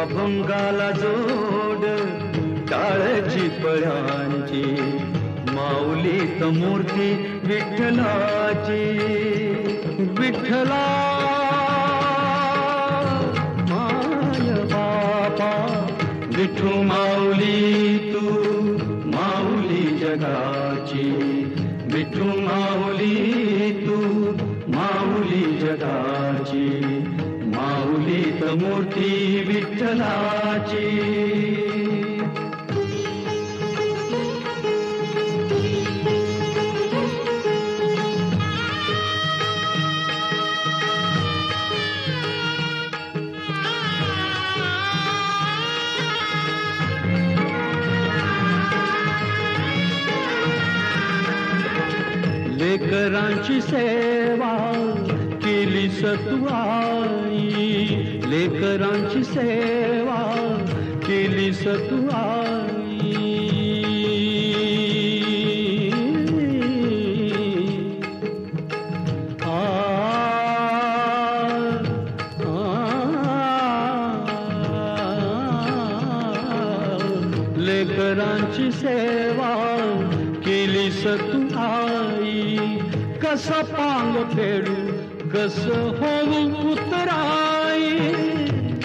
अभंगाला जोड टाळ्याची पळांची माऊली मूर्ती विठ्ठलाची. विठ्ठला माय बापा विठू माऊली तू माऊली जगाची. विठू माऊली तू माऊली जगाची. माऊलीत मूर्ती विठ्ठलाची. लेकरांची सेवा केली सत्वाई. लेकरांची सेवा केली सतुआई आ लेकरांची सेवा केली सतू आई. कसा पांग फेडू कस होऊ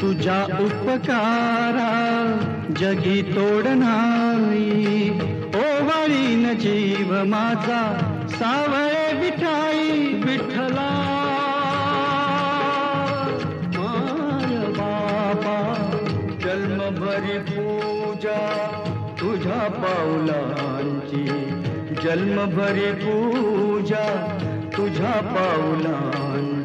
तुझ्या उपकारा जगी तोडणारी नाही. ओवाळीन जीव माझा सावळे विठाई विठ्ठला. माय बाबा जन्मभरी पूजा तुझ्या पावलांची. जन्मभरी पूजा तुझ्या पावलांची.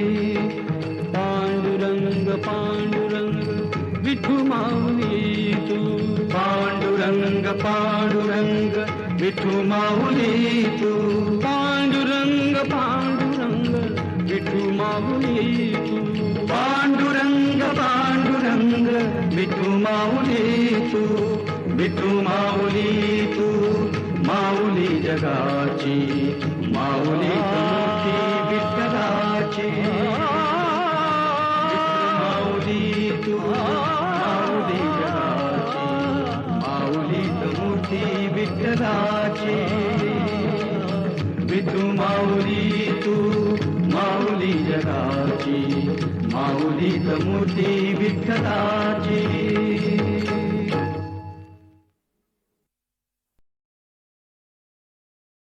पांडुरंग विठू माऊली तू. पांडुरंग पांडुरंग विठू माऊली तू. पांडुरंग पांडुरंग विठू माऊली तू. विठू माऊली तू माऊली जगाची माऊली विठ्ठलाची. विठ्ठलाची विठू माऊली तू माऊली जगाची माऊली मूर्ती विठ्ठलाची।